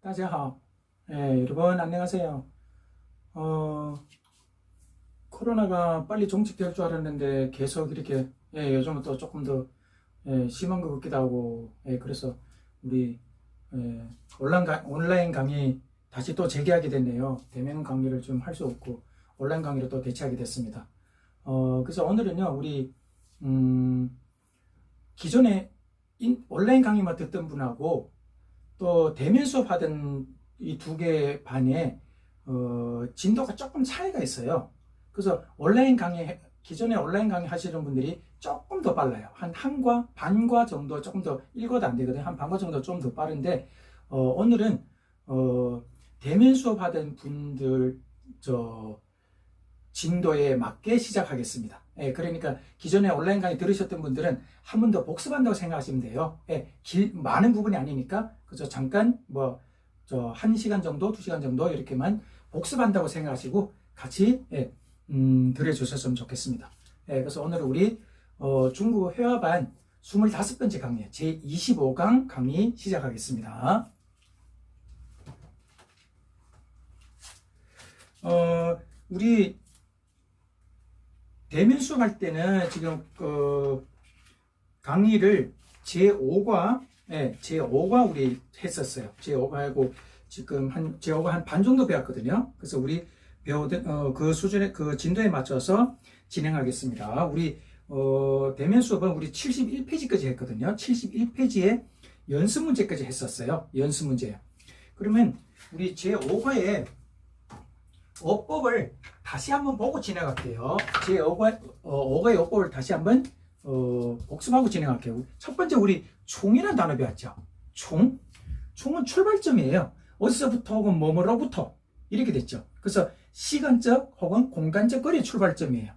大家好. 예, 여러분 안녕하세요. 어, 코로나가 빨리 종식될 줄 알았는데 계속 이렇게 예, 요즘은 또 조금 더 예, 심한 것 같기도 하고 예, 그래서 우리 예, 온라인, 강, 온라인 강의 다시 또 재개하게 됐네요. 대면 강의를 좀 할 수 없고 온라인 강의로 또 대체하게 됐습니다. 어, 그래서 오늘은요 우리 음, 기존에 인- 온라인 강의만 듣던 분하고 또 대면 수업 하던 이 두 개 반에 어, 진도가 조금 차이가 있어요. 그래서 온라인 강의 기존에 온라인 강의 하시는 분들이 조금 더 빨라요. 한 한과 반과 정도 조금 더 읽어도 안 되거든요. 한 반과 정도 좀 더 빠른데 어, 오늘은 어, 대면 수업 하던 분들 저 진도에 맞게 시작하겠습니다. 예, 그러니까 기존에 온라인 강의 들으셨던 분들은 한 번 더 복습한다고 생각하시면 돼요. 예, 길, 많은 부분이 아니니까, 그죠? 잠깐, 뭐, 저, 한 시간 정도, 두 시간 정도, 이렇게만 복습한다고 생각하시고, 같이, 예, 음, 들어주셨으면 좋겠습니다. 예, 그래서 오늘 우리, 어, 중국어 회화반 25번째 강의, 제25강 강의 시작하겠습니다. 어, 우리, 대면 수업할 때는 지금, 그, 강의를 제5과, 예, 제5과 우리 했었어요. 제5과 하고 지금 한, 제5과 한 반 정도 배웠거든요. 그래서 우리 배우던, 어, 그 수준의, 그 진도에 맞춰서 진행하겠습니다. 우리, 어, 대면 수업은 우리 71페이지까지 했거든요. 71페이지에 연습 문제까지 했었어요. 연습 문제요. 그러면 우리 제5과에 어법을 다시 한번 보고 진행할게요. 제5과, 어, 5과의 어법을 다시 한번 어, 복습하고 진행할게요. 첫 번째 우리 총이라는 단어 배웠죠. 총. 총은 출발점이에요. 어디서부터 혹은 뭐뭐로부터 이렇게 됐죠. 그래서 시간적 혹은 공간적 거리의 출발점이에요.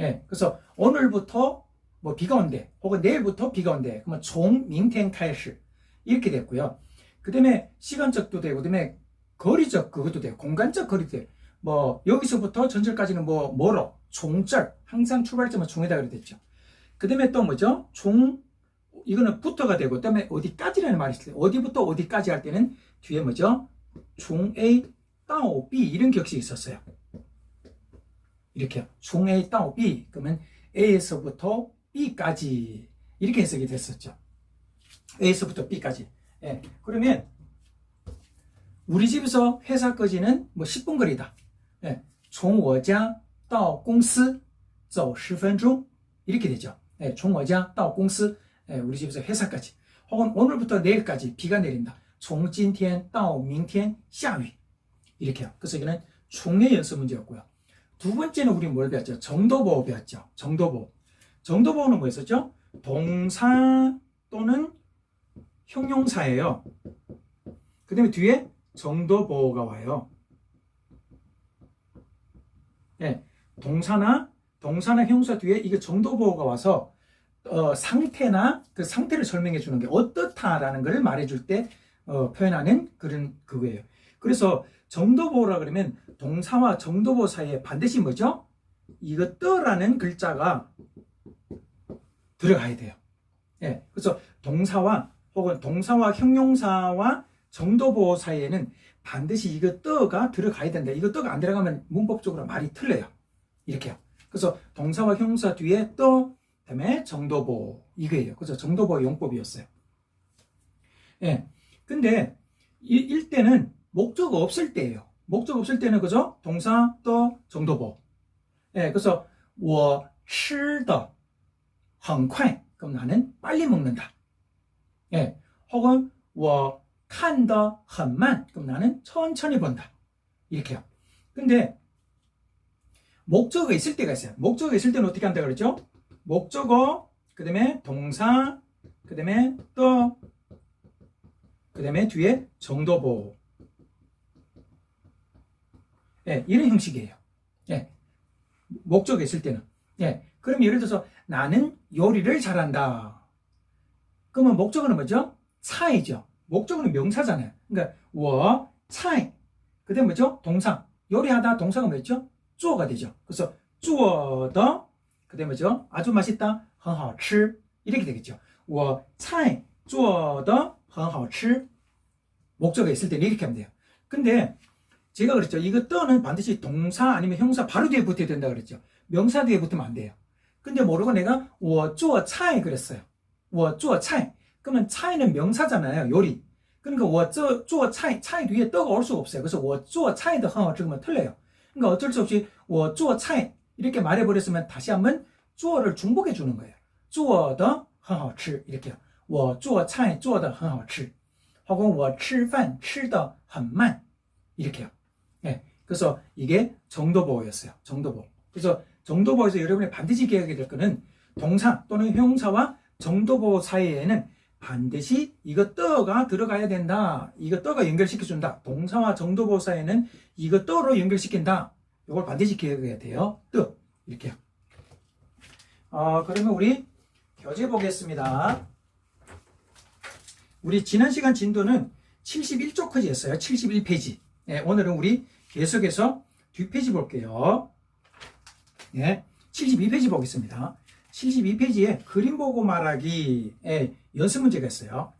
예. 그래서 오늘부터 뭐 비가 온대 혹은 내일부터 비가 온대. 그러면 총 민텐开始 이렇게 됐고요. 그 다음에 시간적도 되고 그 다음에 거리적 그것도 돼요. 공간적 거리도 돼요. 뭐 여기서부터 전철까지는 뭐 뭐로 종절 항상 출발점은 종에다 그래 됐죠. 그 다음에 또 뭐죠? 종, 이거는 부터가 되고, 그 다음에 어디까지라는 말이 있어요. 어디부터 어디까지 할 때는 뒤에 뭐죠? 종 A, 따오 B, 이런 격식이 있었어요. 이렇게요. 종 A, 따오 B. 그러면 A에서부터 B까지. 이렇게 해석이 됐었죠. A에서부터 B까지. 예. 그러면, 우리 집에서 회사까지는 뭐 10분 거리다. 예. 从我家到公司走10分钟. 이렇게 되죠. 예, 从我家到公司, 예, 우리 집에서 회사까지. 혹은 오늘부터 내일까지 비가 내린다. 从今天到明天下雨. 이렇게요. 그래서 이거는 총의 연습 문제였고요. 두 번째는 우리 뭘 배웠죠? 정도보호 배웠죠. 정도보호. 정도보호는 뭐였었죠? 동사 또는 형용사예요. 그 다음에 뒤에 정도보호가 와요. 예, 동사나 동사나 형용사 뒤에 이게 정도 보호가 와서 어, 상태나 그 상태를 설명해 주는 게 어떻다라는 걸 말해 줄 때 어, 표현하는 그런 그거예요. 그래서 정도 보호라 그러면 동사와 정도 보호 사이에 반드시 뭐죠? 이것더라는 글자가 들어가야 돼요. 예. 그래서 동사와 혹은 동사와 형용사와 정도 보호 사이에는 반드시 이것더가 들어가야 된다. 이것더가 안 들어가면 문법적으로 말이 틀려요. 이렇게요. 그래서 동사와 형용사 뒤에 또 그다음에 정도보 이거예요. 그래서 정도보 용법이었어요. 예. 근데 이, 일 때는 목적 없을 때예요. 목적 없을 때는 그죠? 동사 또 정도보. 예. 그래서 我吃的很快 그럼 나는 빨리 먹는다. 예. 혹은 我 칸더 헌만 그럼 나는 천천히 본다. 이렇게요. 근데 목적어 있을 때가 있어요. 목적어 있을 때는 어떻게 한다 그랬죠? 목적어, 그 다음에 동사, 그 다음에 또, 그 다음에 뒤에 정도보. 예, 이런 형식이에요. 예, 목적어 있을 때는. 예, 그럼 예를 들어서 나는 요리를 잘한다. 그러면 목적어는 뭐죠? 차이죠. 목적어는 명사잖아요. 그러니까 我 차이. 그 다음에 뭐죠? 동사. 요리하다 동사가 뭐였죠? 做가 되죠. 그래서 做的 그다음에 뭐죠? 아주 맛있다. 很好吃 이렇게 되겠죠. 我菜做的很好吃 목적어 있을 때는 이렇게 하면 돼요. 근데 제가 그랬죠. 이거 떠는 반드시 동사 아니면 형사 바로 뒤에 붙어야 된다 그랬죠. 명사 뒤에 붙으면 안 돼요. 근데 모르고 내가 我做菜 그랬어요. 我做菜. 그러면 차이는 명사잖아요. 요리. 그러니까 我做做菜 차이 뒤에 떠가 올 수가 없어요. 그래서 我做菜的很好吃그러면 틀려요. 그러니까 어쩔 수 없이 我做菜 이렇게 말해버렸으면 다시 한번 做를 중복해 주는 거예요. 做的很好吃 이렇게요. 我做菜做的很好吃. 혹은 我吃饭吃的很慢 이렇게요. 예. 그래서 이게 정도보호였어요. 정도보호. 그래서 정도보호에서 여러분이 반드시 기억하게 될 거는 동사 또는 형사와 정도보호 사이에는 반드시 이거 떠가 들어가야 된다. 이거 떠가 연결시켜준다. 동사와 정도보호 사이에는 이거 떠로 연결시킨다. 이걸 반드시 기억해야 돼요. 뜨. 이렇게요. 어, 그러면 우리 교재 보겠습니다. 우리 지난 시간 진도는 71쪽 까지였어요. 71페이지. 네, 오늘은 우리 계속해서 뒷페이지 볼게요. 네, 72페이지 보겠습니다. 72페이지에 그림 보고 말하기 의 연습 문제가 있어요.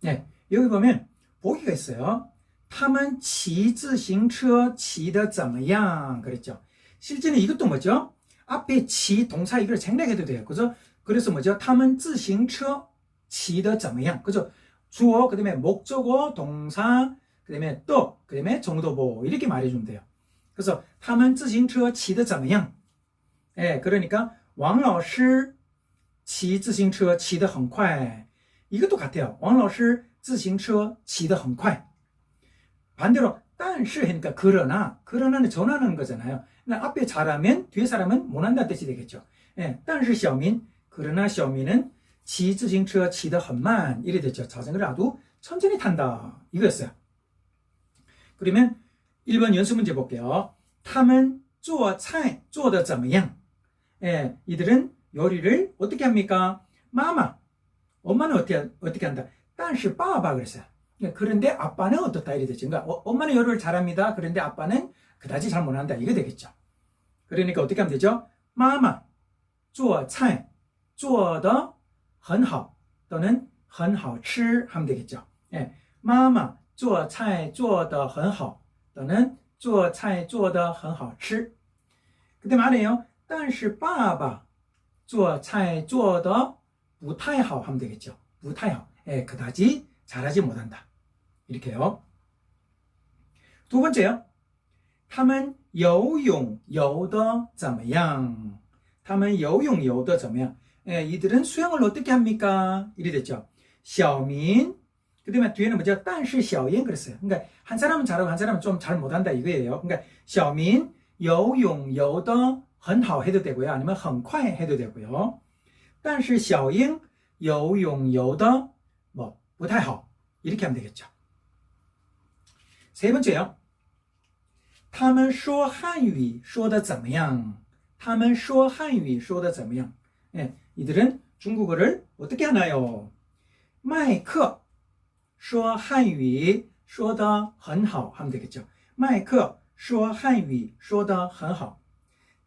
네, 여기 보면 보기가 있어요. 他们骑自行车骑得怎么样? 그랬죠. 실제는 이것도 뭐죠? 앞에 骑 동사 이걸 생략해도 돼요. 그죠? 그래서 뭐죠? 他们自行车骑得怎么样? 그죠? 주어, 그 다음에 목적어, 동사, 그 다음에 또, 그 다음에 정도보 이렇게 말해주면 돼요. 그래서 他们自行车骑得怎么样? 예, 그러니까 王老师 骑自行车骑得很快. 이것도 같아요. 王老师自行车骑得很快. 반대로 但是 하니까 그러나 그러나는 전하는 거잖아요. 그러니까 앞에 잘하면 뒤에 사람은 못한다는 뜻이 되겠죠. 예, 但是小民 그러나 小民은 骑自行车骑得很慢 이래 됐죠. 자전거를 아주 천천히 탄다 이거였어요. 그러면 1번 연습 문제 볼게요. 他们做菜做得怎么样? 예, 이들은 요리를 어떻게 합니까? 마마. 엄마는 어떻게, 어떻게 한다? 但是爸爸 그랬어요. 예, 그런데 아빠는 어떻다 이래 됐죠. 그러니까 어, 엄마는 요리를 잘합니다. 그런데 아빠는 그다지 잘 못한다. 이거 되겠죠. 그러니까 어떻게 하면 되죠? 마마 做菜做得很好 또는 很好吃 하면 되겠죠. 예, 마마 做菜做得很好 또는 做菜做得很好吃. 그때 말해요. 但是爸爸 做菜做得不太好 하면 되겠죠. 不太好. 예, 그다지 잘하지 못한다. 이렇게요. 두 번째요. 他们游泳游得怎么样?他们游泳游得怎么样? 예, 이들은 수영을 어떻게 합니까? 이래 됐죠. 小民 그다음에 뒤에는 뭐죠? 但是小英 그랬어요. 그러니까 한 사람은 잘하고 한 사람은 좀 잘 못한다 이거예요. 그러니까 小民游泳游得 很好 해도 되고요. 아니면 很快 해도 되고요. 但是小英游泳游得뭐 不太好 이렇게 하면 되겠죠. 세 번째요. 他们说汉语说得怎么样?他们说汉语说得怎么样? 예, 이들은 중국어를 어떻게 하나요? 麦克说汉语说得很好 하면 되겠죠. 麦克说汉语说得很好.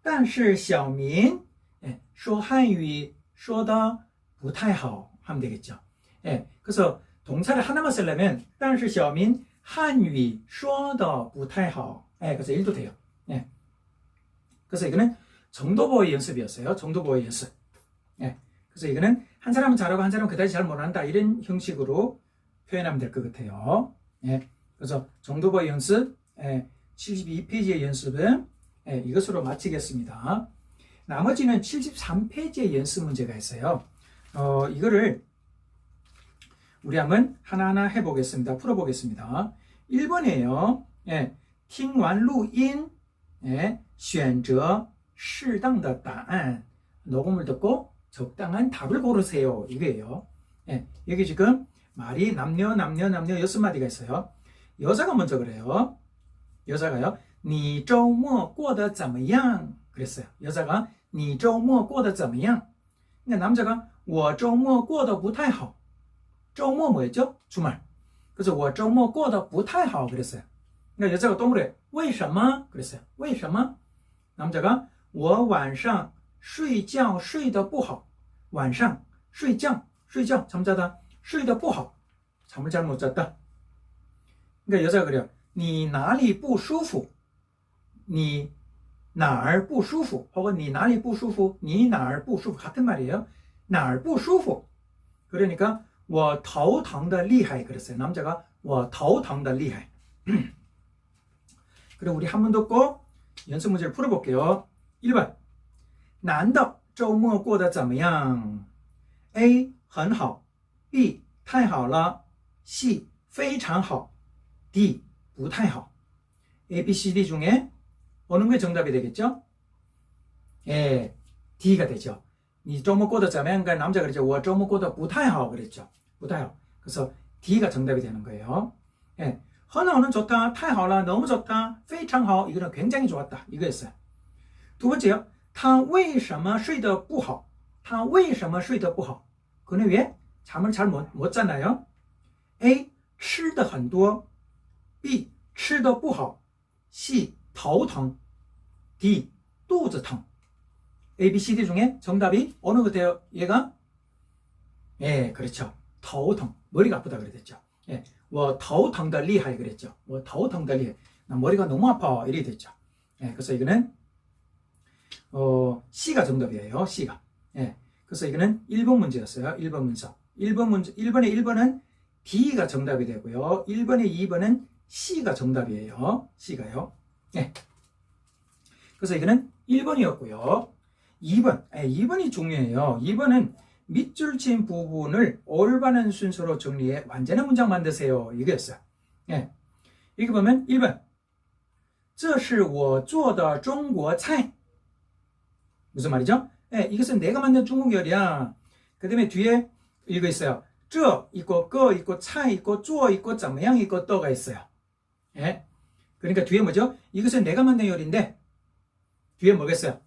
但是小民 예, 说汉语说得不太好 하면 되겠죠. 예, 그래서 동사를 하나만 쓰려면 但是小民汉语说得不太好 예, 그래서 1도 돼요. 예. 그래서 이거는 정도보의 연습이었어요. 정도보의 연습. 예. 그래서 이거는 한 사람은 잘하고 한 사람은 그다지 잘 못한다. 이런 형식으로 표현하면 될 것 같아요. 예. 그래서 정도보의 연습, 예. 72페이지의 연습은 예. 이것으로 마치겠습니다. 나머지는 73페이지의 연습 문제가 있어요. 어, 이거를 우리 한번 하나하나 해보겠습니다. 풀어보겠습니다. 1번이에요. 예. 听完录音, 예. 选择适当的答案. 녹음을 듣고 적당한 답을 고르세요. 이거예요. 예, 여기 지금 말이 남녀, 남녀, 남녀 여섯 마디가 있어요. 여자가 먼저 그래요. 여자가요. 你周末过得怎么样? 그랬어요. 여자가 你周末过得怎么样? 그러니까 남자가 我周末过得不太好. 周末 뭐였죠? 주말. 그래서 我周末过得不太好 그랬어요. 그러니까 여자가 또 물어요. 为什么? 그랬어요. 为什么? 남자가 我晚上睡觉睡得不好. 晚上睡觉睡觉 잠자다 睡得不好 잠을 잘 못 잤다. 그러니까 여자가 그래요. 你哪里不舒服? 你哪儿不舒服? 혹은 你哪里不舒服?你哪儿不舒服? 같은 말이에요. 哪儿不舒服? 그러니까 我头疼的厉害 그랬어요. 남자가 我头疼的厉害. 그럼 우리 한 번 듣고 연습 문제를 풀어볼게요. 1번 男的周末过得怎么样？A 很好，B 太好了，C 非常好，D 不太好. A, B, C, D 중에 어느 게 정답이 되겠죠? 예, D가 되죠. 你周末过得怎么样? 그러니까 남자 그랬죠. 我周末过得不太好 그랬죠. 不太好. 그래서 D가 정답이 되는 거예요. 예. 很好는 좋다, 太好了 너무 좋다, 非常好 이거는 굉장히 좋았다 이거였어요. 두 번째요. 他为什么睡得不好?他为什么睡得不好? 그는 왜 잠을 잘 못 못 잤나요? A 吃的很多 B 吃的不好 C 타오 탕 D 또즈 탕 A, B, C, D 중에 정답이 어느 것같요 얘가 예, 그렇죠. 타오 탕 머리가 아프다 그랬죠. 예, 워 타오 탕달리 할 그랬죠. 워 타오 탕달리 나 머리가 너무 아파 이래 됐죠. 예, 그래서 이거는 어, C가 정답이에요. C가. 예. 그래서 이거는 1번 문제였어요. 1번 문서. 1번 문제, 1번의 1번은 D가 정답이 되고요. 1번의 2번은 C가 정답이에요. C가요. 예. 그래서 이거는 1번이었고요. 2번. 예, 2번이 중요해요. 2번은 밑줄 친 부분을 올바른 순서로 정리해 완전한 문장 만드세요. 이거였어요. 예. 이거 보면 1번. 这是我做的中国菜. 무슨 말이죠? 예, 이것은 내가 만든 중국 요리야. 그 다음에 뒤에 이거 있어요. 这 있고, 个 있고, 菜 있고, 做 있고, 怎么样 있고, 떠가 있어요. 예. 그러니까 뒤에 뭐죠? 이것은 내가 만든 요리인데, 뒤에 뭐겠어요?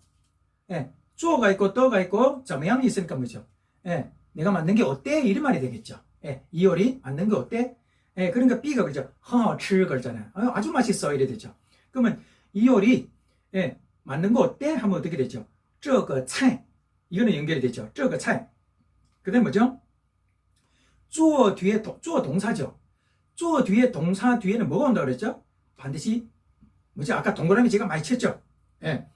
예. 做가 있고, 떠가 있고, 怎么样 있으니까 뭐죠? 예. 내가 만든 게 어때? 이런 말이 되겠죠. 예. 이 요리 만든 게 어때? 예. 그러니까 B가 그죠? 好吃 걸잖아요. 아, 아주 맛있어. 이래 되죠. 그러면 이 요리, 예. 만든 거 어때? 하면 어떻게 되죠? 这个菜 이거는 연결이 되죠. 这个菜 그다음 뭐죠? 做 뒤에 도, 做 동사죠. 做 뒤에 동사 뒤에는 뭐가 온다 그랬죠? 반드시 뭐지? 아까 동그라미 제가 많이 쳤죠. 예.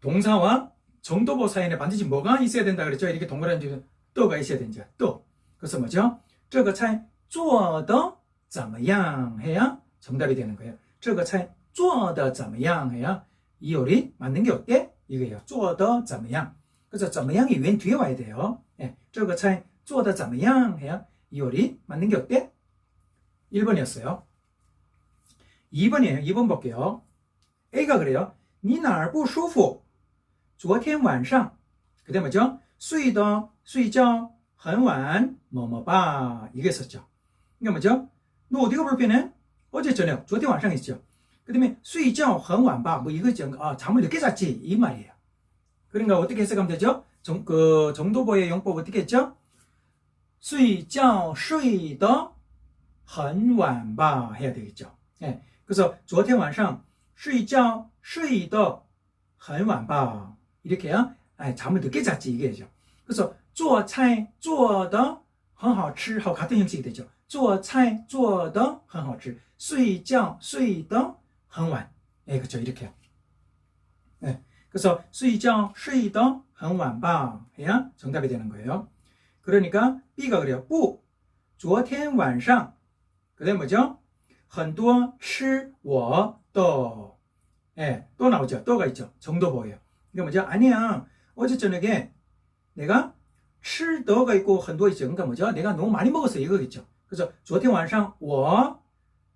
동사와 정도보 사이에 반드시 뭐가 있어야 된다 그랬죠? 이렇게 동그라미 뒤에 떠가 있어야 된죠. 또 그래서 뭐죠? 这个菜做的怎么样 해야 정답이 되는 거예요. 这个菜做的怎么样 해야 이 요리 만든 게 어때? 이거예요. 做的怎么样 그래서 怎么样이 왼 뒤에 와야 돼요. 예. 这个菜做的怎么样 해야 이 요리 만든 게 어때? 1번이었어요. 2번이에요. 2번 볼게요. A가 그래요. 你哪儿不舒服?昨天晚上 그다음 뭐죠? 睡的睡觉很晚么么吧 이게 있었죠. 이게 뭐죠? 너 어디가 불편해? 어제 저녁 昨天晚上 있죠. 그다음에 睡觉很晚吧뭐 이거 정, 아, 잠을 늦게 잤지 이 말이에요. 그러니까 어떻게 해석하면 되죠? 정, 그 정도보의 용법 어떻게 했죠? 睡觉睡得很晚吧 해야 되겠죠. 예. 그래서 昨天晚上睡觉睡得很晚吧 이렇게 해야 아, 잠을 늦게 잤지 이게죠. 그래서 做菜做得很好吃 하고 같은 형식이 되죠. 做菜做得很好吃睡觉睡得很晚 예, 그렇죠. 이렇게요. 예. 그래서 睡觉睡得很晚吧 해야 정답이 되는 거예요. 그러니까 B가 그래요. 不昨天晚上 그다음 뭐죠? 很多吃我的 예, 또 나오죠. 또가 있죠. 정도 보여요. 이게 뭐죠? 아니야. 어제 저녁에 내가 吃더가 있고 很多 있죠. 그러니까 뭐죠? 내가 너무 많이 먹었어. 이거겠죠. 그래서 昨天晚上我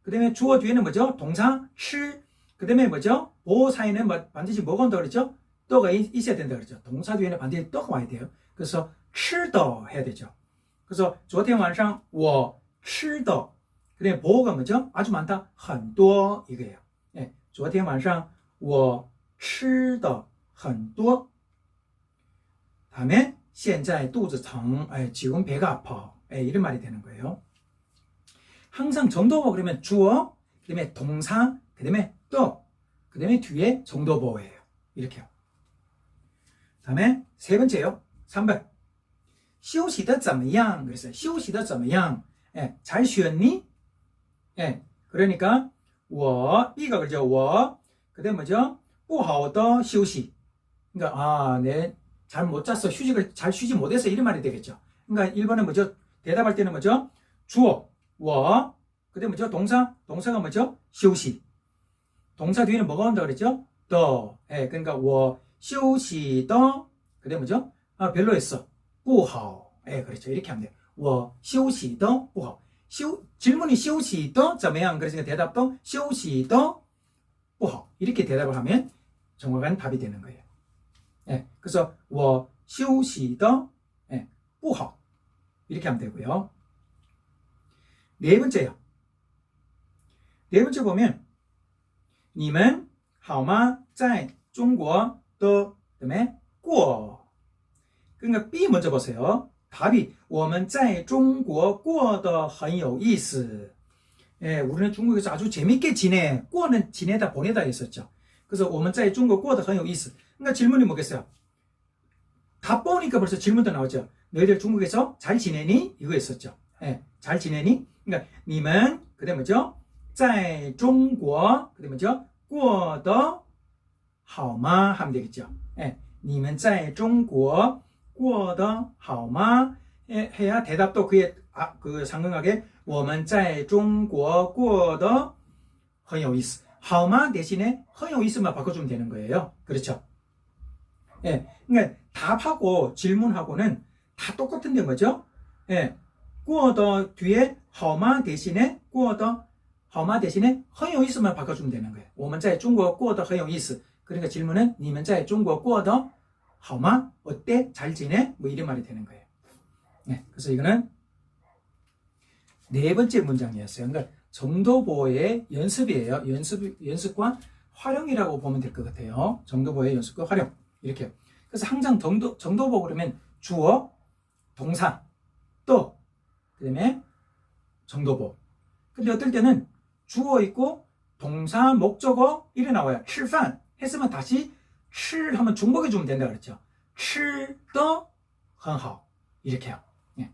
그다음에 주어 뒤에는 뭐죠? 동사 吃 그다음에 뭐죠? 보호 사이는 뭐 반드시 뭐가 온다 그랬죠? 떠가 있, 있어야 된다 그랬죠. 동사 뒤에는 반드시 떠가 와야 돼요. 그래서 吃的 해야 되죠. 그래서 昨天晚上我吃的 그다음에 보호가 뭐죠? 아주 많다. 很多 이거예요. 예. 昨天晚上我吃的很多 다음에 现在肚子疼 예, 지금 배가 아파 예, 이런 말이 되는 거예요. 항상 정도보 그러면 주어 그다음에 동사 그다음에 또 그다음에 뒤에 정도보예요. 이렇게요. 다음에 세 번째요. 3번 休息的怎么样 그랬어요. 休息的怎么样 예, 잘 쉬었니? 예, 그러니까 我 B가 그죠? 我 그다음 뭐죠? 不好的休息 그러니까 아, 내 잘 못 잤어. 휴식을 잘 쉬지 못해서 이런 말이 되겠죠. 그러니까 1번은 뭐죠? 대답할 때는 뭐죠? 주어, 我 그다음 뭐죠? 동사, 동사가 뭐죠? 休息 동사 뒤에는 뭐가 온다 그랬죠? 的 예, 그러니까 我休息的 그다음 뭐죠? 아, 별로였어. 不好 예, 그렇죠. 이렇게 하면 돼요. 我休息的不好 休, 질문이 休息的怎么样? 그래서 대답도 休息的不好 이렇게 대답을 하면 정확한 답이 되는 거예요. 예, 그래서 我休息的 예, 不好 이렇게 하면 되고요. 네 번째요. 네 번째 보면 你们好吗?在中国的 그다음에 过 그러니까 B 먼저 보세요. 답이 我们在中国过得很有意思. 예, 우리는 중국에서 아주 재밌게 지내. 过는 지내다 보내다 했었죠. 그래서 我们在中国过得很有意思. 그러니까 질문이 뭐겠어요? 답 보니까 벌써 질문도 나오죠. 너희들 중국에서 잘 지내니? 이거 했었죠. 예, 잘 지내니? 그러니까 你们 그다음 뭐죠? 在中国 그다음 뭐죠? 过得好吗? 하면 되겠죠. 예, 你们在中国 过得好吗? 예, 해야 대답도 그에 아, 그 상응하게 我们在中国过得很有意思. 好吗 대신에 很有意思만 바꿔주면 되는 거예요. 그렇죠? 예, 그러니까 답하고 질문하고는 다 똑같은데 뭐죠? 예, 过得 뒤에 好吗 대신에 过得 好吗 대신에 很有意思만 바꿔주면 되는 거예요. 我们在中国过得很有意思. 그러니까 질문은 你们在中国过得 하마 어때? 잘 지내? 뭐 이런 말이 되는 거예요. 네, 그래서 이거는 네 번째 문장이었어요. 그러니까 정도 보호의 연습이에요. 연습, 연습과 활용이라고 보면 될 것 같아요. 정도 보호의 연습과 활용. 이렇게. 그래서 항상 정도, 정도 보호 그러면 주어, 동사, 또, 그 다음에 정도 보호. 근데 어떨 때는 주어 있고 동사, 목적어, 이래 나와요. 실판 했으면 다시 吃 하면 중복해 주면 된다 그랬죠. 吃的很好 이렇게요. 예.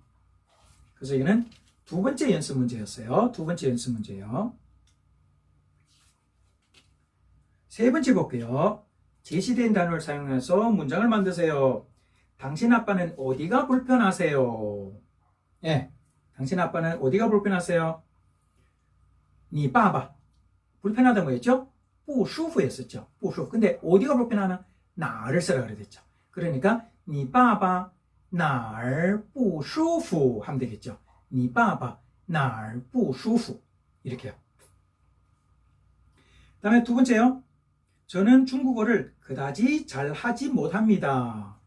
그래서 이거는 두 번째 연습 문제였어요. 두 번째 연습 문제요. 세 번째 볼게요. 제시된 단어를 사용해서 문장을 만드세요. 당신 아빠는 어디가 불편하세요? 예. 당신 아빠는 어디가 불편하세요? 你爸爸 불편하다고 했죠? 부수부였었죠. 부슈. 근데 어디가 불편하면 나를 쓰라 그래 됐죠. 그러니까 니 바바 날 부수부 하면 되겠죠. 니 바바 날 부수부 이렇게요. 다음에 두 번째요. 저는 중국어를 그다지 잘하지 못합니다.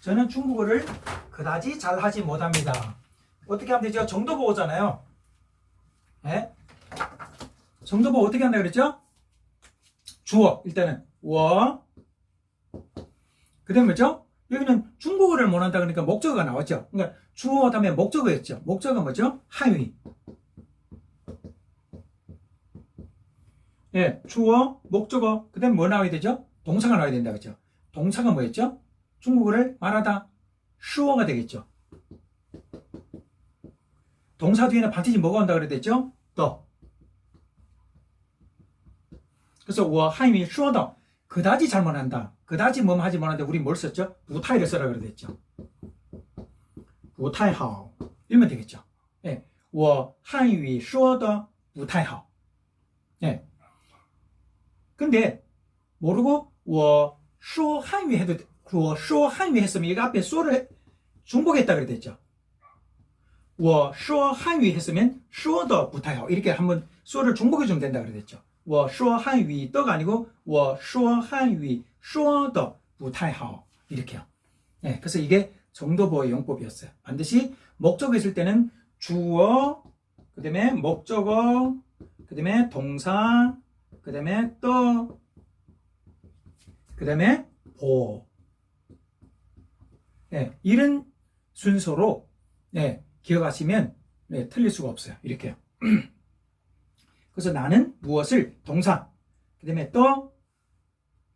저는 중국어를 그다지 잘하지 못합니다. 어떻게 하면 되죠? 정도 보고잖아요. 예? 정도 보고 어떻게 한다 그랬죠? 주어 일단은 我 그다음 뭐죠? 여기는 중국어를 못한다 그러니까 목적어가 나왔죠. 그러니까 주어 다음에 목적어였죠. 목적어 뭐죠? 하위. 예, 주어, 목적어, 그 다음에 뭐 나와야 되죠? 동사가 나와야 된다, 그죠? 동사가 뭐였죠? 중국어를 말하다, 수어가 되겠죠. 동사 뒤에는 반드시 뭐가 온다 그랬댔죠? 더. 그래서 我 한위 수어다. 그다지 잘 못한다. 그다지 뭐 하지 못하는데 우리 뭘 썼죠? 부타이를 써라 그랬죠. 부타이好 이러면 되겠죠. 예, 我 한위 수어다 부타이好 예. 근데 모르고 我说 한위 해도 我说 한위 했으면 이거 앞에 소를 중복했다 그랬죠. 我说 한위 했으면 说的 부타이好 이렇게 한번 소를 중복해 주면 된다 그랬죠. 워쇼한위 떠가 아니고 워쇼한위 쇼더 무타이하오 이렇게요. 네, 그래서 이게 정도보의 용법이었어요. 반드시 목적이 있을 때는 주어, 그 다음에 목적어, 그 다음에 동사, 그 다음에 떠, 그 다음에 보. 네, 이런 순서로 네, 기억하시면 네, 틀릴 수가 없어요. 이렇게요. 그래서 나는 무엇을 동사. 그 다음에 또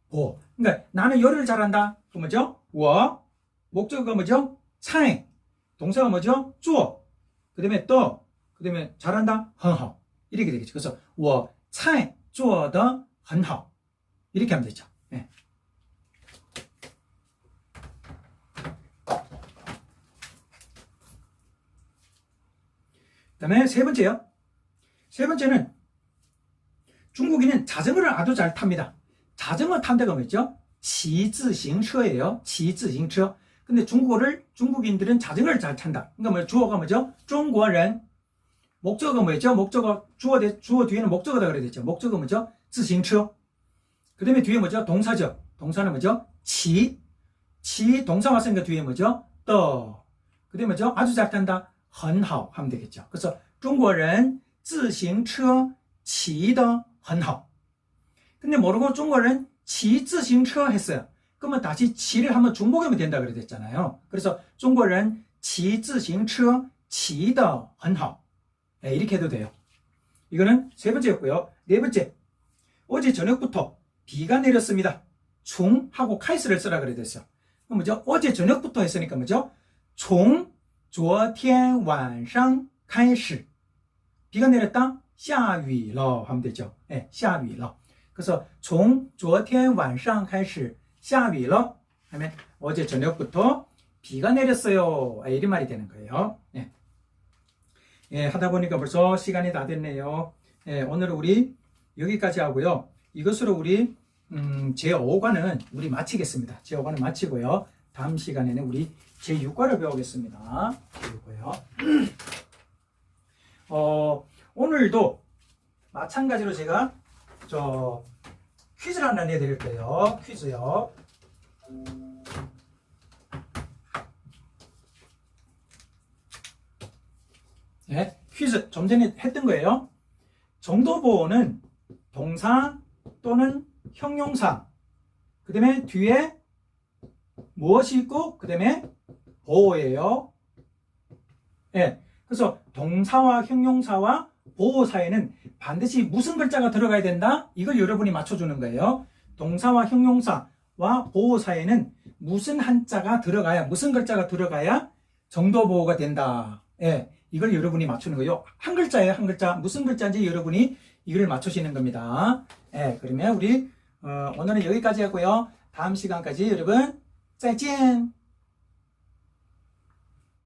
보. 그러니까 나는 요리를 잘한다. 그 뭐죠? 워. 목적어가 뭐죠? 차행. 동사가 뭐죠? 주어. 그 다음에 또, 그 다음에 잘한다. 헌허. 이렇게 되겠죠. 그래서 워 차행 주어더 헌허. 이렇게 하면 되죠. 예. 네. 그 다음에 세 번째요. 세 번째는 중국인은 자전거를 아주 잘 탑니다. 자전거 탄다가 뭐죠? 骑自行车예요. 骑自行车. 근데 중국어를 중국인들은 자전거를 잘 탄다. 그러니까 뭐 주어가 뭐죠? 중국인 목적어가 뭐였죠? 목적어 주어 대, 주어 뒤에는 목적어다 그래야 되죠. 목적어 뭐죠? 自行车. 그다음에 뒤에 뭐죠? 동사죠. 동사는 뭐죠? 骑. 骑 동사 왔으니까 뒤에 뭐죠? 的. 그다음에 뭐죠? 아주 잘 탄다. 很好 하면 되겠죠. 그래서 중국인 自行车骑 得很好. 근데 모르고 중국어는 骑自行车 했어요. 그러면 다시 骑를 한번 중복하면 된다 그래 됐잖아요. 그래서 중국어는 骑自行车骑得很好. 네, 이렇게 해도 돼요. 이거는 세 번째였고요. 네 번째. 어제 저녁부터 비가 내렸습니다. 중하고 카이스를 쓰라 그래 됐어요. 그럼 뭐죠? 어제 저녁부터 했으니까 뭐죠? 从昨天晚上开始 비가 내렸다 下雨了 하면 되죠. 예, 下雨了. 그래서 从昨天晚上开始下雨了 하면 어제 저녁부터 비가 내렸어요. 아, 이런 말이 되는 거예요. 예. 예, 하다 보니까 벌써 시간이 다 됐네요. 예, 오늘 우리 여기까지 하고요. 이것으로 우리 음, 제5과는 우리 마치겠습니다. 제5과는 마치고요. 다음 시간에는 우리 제6과를 배우겠습니다. 그리고요. 어, 오늘도 마찬가지로 제가 저 퀴즈를 하나 내드릴게요. 퀴즈요. 네, 퀴즈 좀 전에 했던 거예요. 정도 보호는 동사 또는 형용사, 그 다음에 뒤에 무엇이 있고, 그 다음에 보호예요. 예. 그래서 동사와 형용사와 보호 사이에는 반드시 무슨 글자가 들어가야 된다? 이걸 여러분이 맞춰주는 거예요. 동사와 형용사와 보호 사이에는 무슨 한자가 들어가야, 무슨 글자가 들어가야 정도 보호가 된다. 예. 이걸 여러분이 맞추는 거예요. 한 글자예요, 한 글자. 무슨 글자인지 여러분이 이걸 맞추시는 겁니다. 예. 그러면 우리, 어, 오늘은 여기까지 하고요. 다음 시간까지 여러분, 再见!